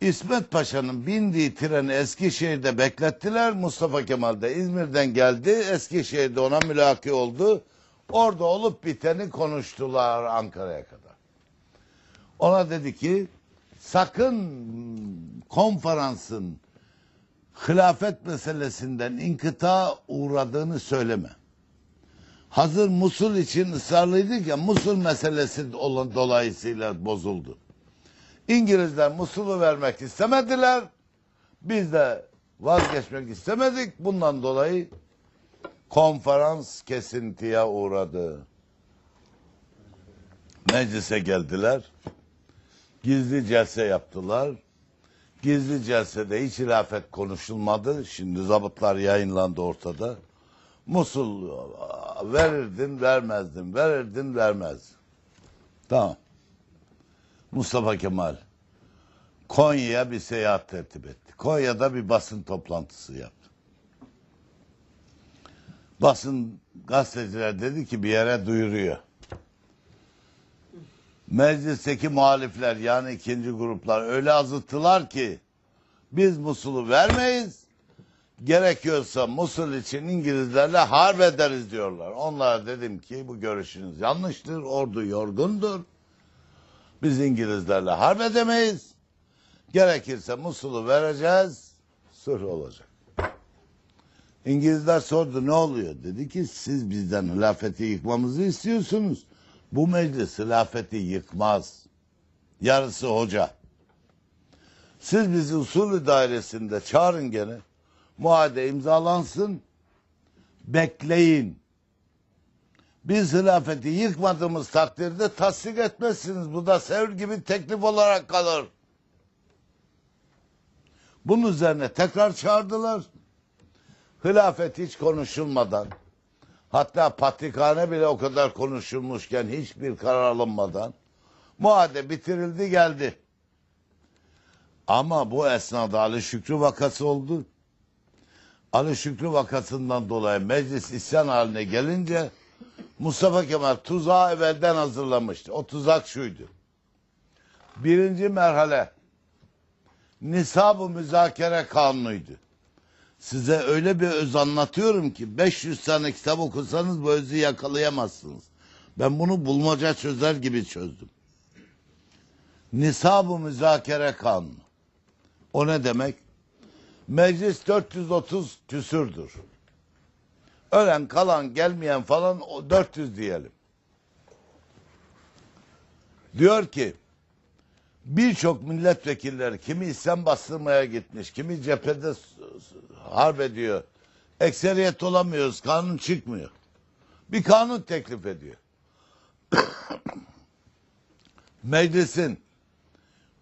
İsmet Paşa'nın bindiği treni Eskişehir'de beklettiler. Mustafa Kemal de İzmir'den geldi. Eskişehir'de ona mülaki oldu. Orada olup biteni konuştular Ankara'ya kadar. Ona dedi ki sakın konferansın hilafet meselesinden inkıta uğradığını söyleme. Hazır Musul için ısrarlıydık ya Musul meselesi dolayısıyla bozuldu. İngilizler Musul'u vermek istemediler. Biz de vazgeçmek istemedik. Bundan dolayı konferans kesintiye uğradı. Meclise geldiler. Gizli celse yaptılar. Gizli celsede hiç hilafet konuşulmadı. Şimdi zabıtlar yayınlandı ortada. Musul verirdin vermezdin, verirdin vermezdin. Tamam. Mustafa Kemal Konya'ya bir seyahat tertip etti. Konya'da bir basın toplantısı yaptı. Basın gazeteciler dedi ki bir yere duyuruyor. Meclisteki muhalifler yani ikinci gruplar öyle azıttılar ki biz Musul'u vermeyiz. Gerekiyorsa Musul için İngilizlerle harp ederiz diyorlar. Onlara dedim ki bu görüşünüz yanlıştır. Ordu yorgundur. Biz İngilizlerle harp edemeyiz. Gerekirse Musul'u vereceğiz. Sulh olacak. İngilizler sordu ne oluyor? Dedi ki siz bizden hilafeti yıkmamızı istiyorsunuz. Bu meclis hilafeti yıkmaz. Yarısı hoca. Siz bizi usulü dairesinde çağırın gene. Muade imzalansın. Bekleyin. Biz hilafeti yıkmadığımız takdirde tasdik etmezsiniz. Bu da Sevr gibi teklif olarak kalır. Bunun üzerine tekrar çağırdılar. Hilafet hiç konuşulmadan, hatta patrikhane bile o kadar konuşulmuşken hiçbir karar alınmadan muade bitirildi geldi. Ama bu esnada Ali Şükrü vakası oldu. Ali Şükrü vakasından dolayı meclis isyan haline gelince Mustafa Kemal tuzağı evvelden hazırlamıştı. O tuzak şuydu. Birinci merhale nisab-ı müzakere kanunuydu. Size öyle bir öz anlatıyorum ki 500 tane kitap okursanız bu özü yakalayamazsınız. Ben bunu bulmaca çözer gibi çözdüm. Nisab-ı müzakere kanunu. O ne demek? Meclis 430 küsürdür. Ölen kalan gelmeyen falan o 400 diyelim. Diyor ki birçok milletvekilleri kimi İslam bastırmaya gitmiş, kimi cephede harp ediyor. Ekseriyet olamıyoruz, kanun çıkmıyor. Bir kanun teklif ediyor. Meclisin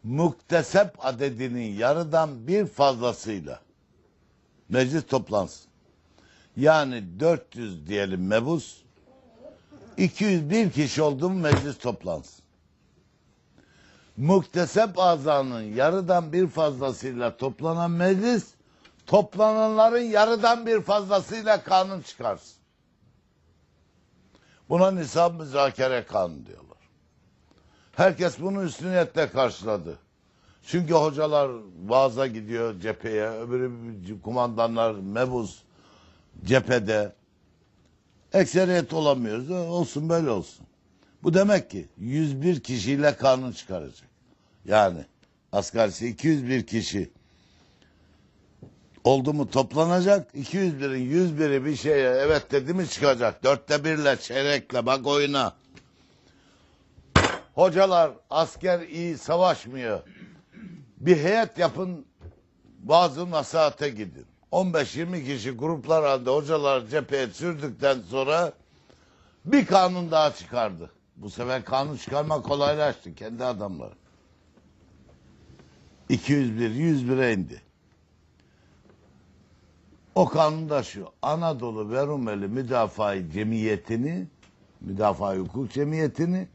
muktesep adedinin yarıdan bir fazlasıyla meclis toplansın. Yani 400 diyelim mebus. 201 kişi oldu mu meclis toplansın. Muktesep azanın yarıdan bir fazlasıyla toplanan meclis toplananların yarıdan bir fazlasıyla kanun çıkarsın. Buna nisab müzakere kanunu diyorlar. Herkes bunu üstüniyetle karşıladı. Çünkü hocalar vaaza gidiyor cepheye, öbürü kumandanlar mebus cephede. Ekseriyet olamıyoruz. Olsun böyle olsun. Bu demek ki 101 kişiyle kanun çıkaracak. Yani asgarisi 201 kişi oldu mu toplanacak. 201'in 101'i bir şeye evet dedi mi çıkacak. Dörtte birle çeyrekle bak oyuna. Hocalar asker iyi savaşmıyor. Bir heyet yapın bazı nasihate gidin. 15-20 kişi gruplar halinde hocalar cepheye sürdükten sonra bir kanun daha çıkardı. Bu sefer kanun çıkarma kolaylaştı kendi adamları. 201 101'e indi. O kanun da şu. Anadolu ve Rumeli Müdafaa Cemiyeti'ni Müdafaa Hukuk Cemiyeti'ni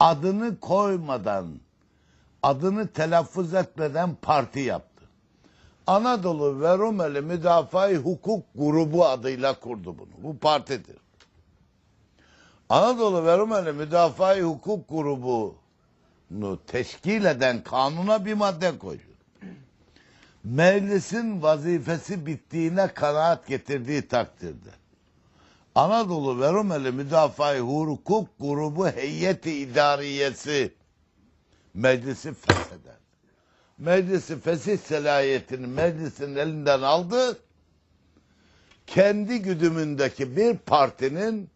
adını koymadan adını telaffuz etmeden parti yaptı. Anadolu ve Rumeli Müdafaa Hukuk Grubu adıyla kurdu bunu. Bu partidir. Anadolu ve Rumeli Müdafaa Hukuk Grubu'nu teşkil eden kanuna bir madde koyuyor. Meclisin vazifesi bittiğine kanaat getirdiği takdirde Anadolu ve Rumeli Müdafaa-i Hukuk Grubu Heyeti İdariyesi meclisi fesheder. Meclisi fesih selahiyetini meclisin elinden aldı. Kendi güdümündeki bir partinin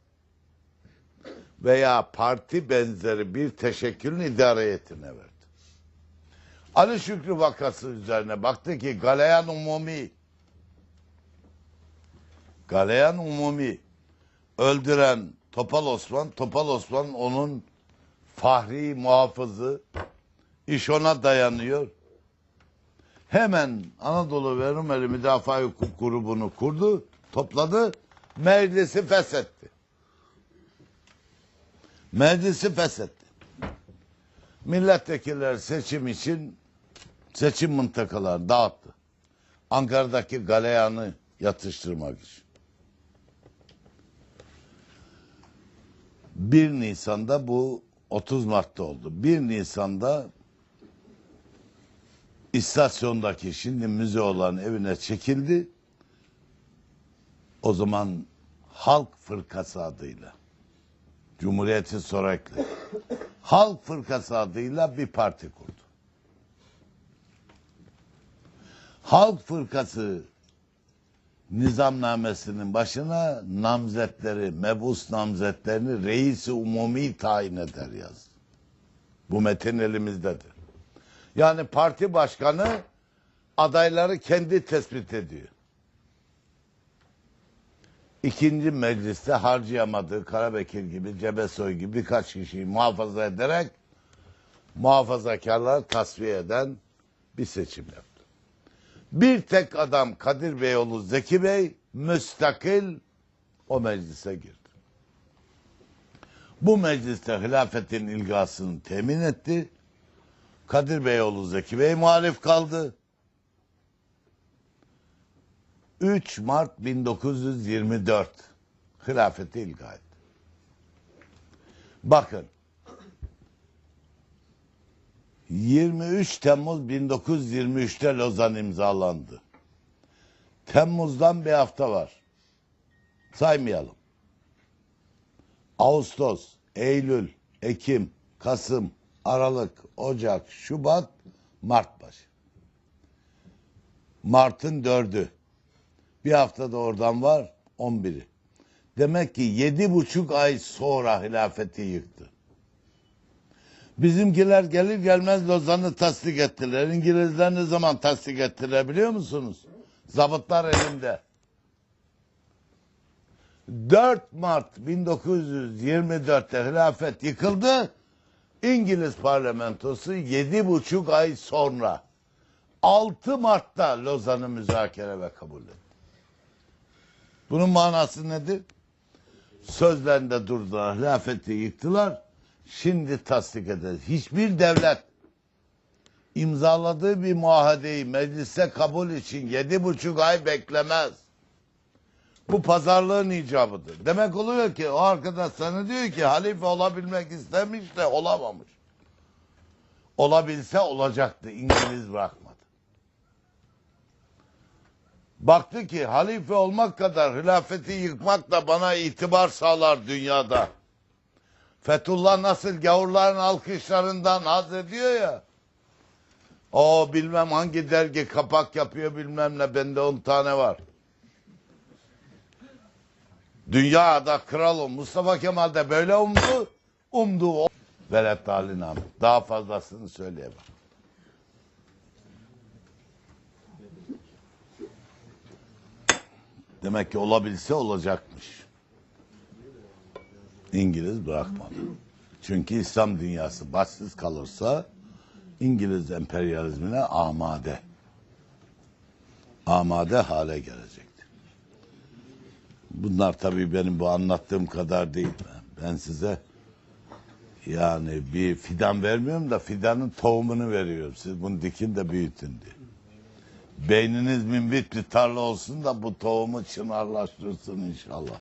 veya parti benzeri bir teşekkülün idariyetine verdi. Ali Şükrü vakası üzerine baktı ki Galeyan Umumi Galeyan Umumi öldüren Topal Osman, Topal Osman onun fahri muhafızı, iş ona dayanıyor. Hemen Anadolu ve Rumeli Müdafaa grubunu kurdu, topladı, meclisi feshetti. Meclisi feshetti. Milletvekiller seçim için seçim mıntıkaları dağıttı. Ankara'daki galeyanı yatıştırmak için. 1 Nisan'da bu 30 Mart'ta oldu. 1 Nisan'da istasyondaki şimdi müze olan evine çekildi. O zaman Halk Fırkası adıyla Cumhuriyeti Soraklı Halk Fırkası adıyla bir parti kurdu. Halk Fırkası nizamnamesinin başına namzetleri, mebus namzetlerini reisi umumi tayin eder yaz. Bu metin elimizdedir. Yani parti başkanı adayları kendi tespit ediyor. İkinci mecliste harcayamadığı Karabekir gibi, Cebesoy gibi birkaç kişiyi muhafaza ederek muhafazakarları tasfiye eden bir seçim yaptı. Bir tek adam Kadir Beyoğlu Zeki Bey müstakil o meclise girdi. Bu mecliste hilafetin ilgasını temin etti. Kadir Beyoğlu Zeki Bey muhalif kaldı. 3 Mart 1924 hilafeti ilga etti. Bakın 23 Temmuz 1923'te Lozan imzalandı. Temmuz'dan bir hafta var. Saymayalım. Ağustos, Eylül, Ekim, Kasım, Aralık, Ocak, Şubat, Mart başı. Mart'ın dördü. Bir hafta da oradan var, 11'i. Demek ki yedi buçuk ay sonra hilafeti yıktı. Bizimkiler gelir gelmez Lozan'ı tasdik ettiler. İngilizler ne zaman tasdik ettiler biliyor musunuz? Zabıtlar elinde. 4 Mart 1924'te hilafet yıkıldı. İngiliz parlamentosu yedi buçuk ay sonra 6 Mart'ta Lozan'ı müzakere ve kabul etti. Bunun manası nedir? Sözlerinde durdular, hilafeti yıktılar. Şimdi tasdik ederiz. Hiçbir devlet imzaladığı bir muahadeyi meclise kabul için yedi buçuk ay beklemez. Bu pazarlığın icabıdır. Demek oluyor ki o arkadaş sana diyor ki halife olabilmek istemiş de olamamış. Olabilse olacaktı. İngiliz bırakmadı. Baktı ki halife olmak kadar hilafeti yıkmak da bana itibar sağlar dünyada. Fethullah nasıl gavurların alkışlarından haz ediyor ya. O bilmem hangi dergi kapak yapıyor bilmem ne bende 10 tane var. Dünyada kralım Mustafa Kemal de böyle umdu. Umdu o. Velet Ali Namık. Daha fazlasını söyleyemem. Demek ki olabilse olacakmış. İngiliz bırakmadı. Çünkü İslam dünyası başsız kalırsa İngiliz emperyalizmine amade. Amade hale gelecektir. Bunlar tabii benim bu anlattığım kadar değil. Ben size yani bir fidan vermiyorum da fidanın tohumunu veriyorum. Siz bunu dikin de büyütün diye. Beyniniz minbit bir tarla olsun da bu tohumu çınarlaştırsın inşallah.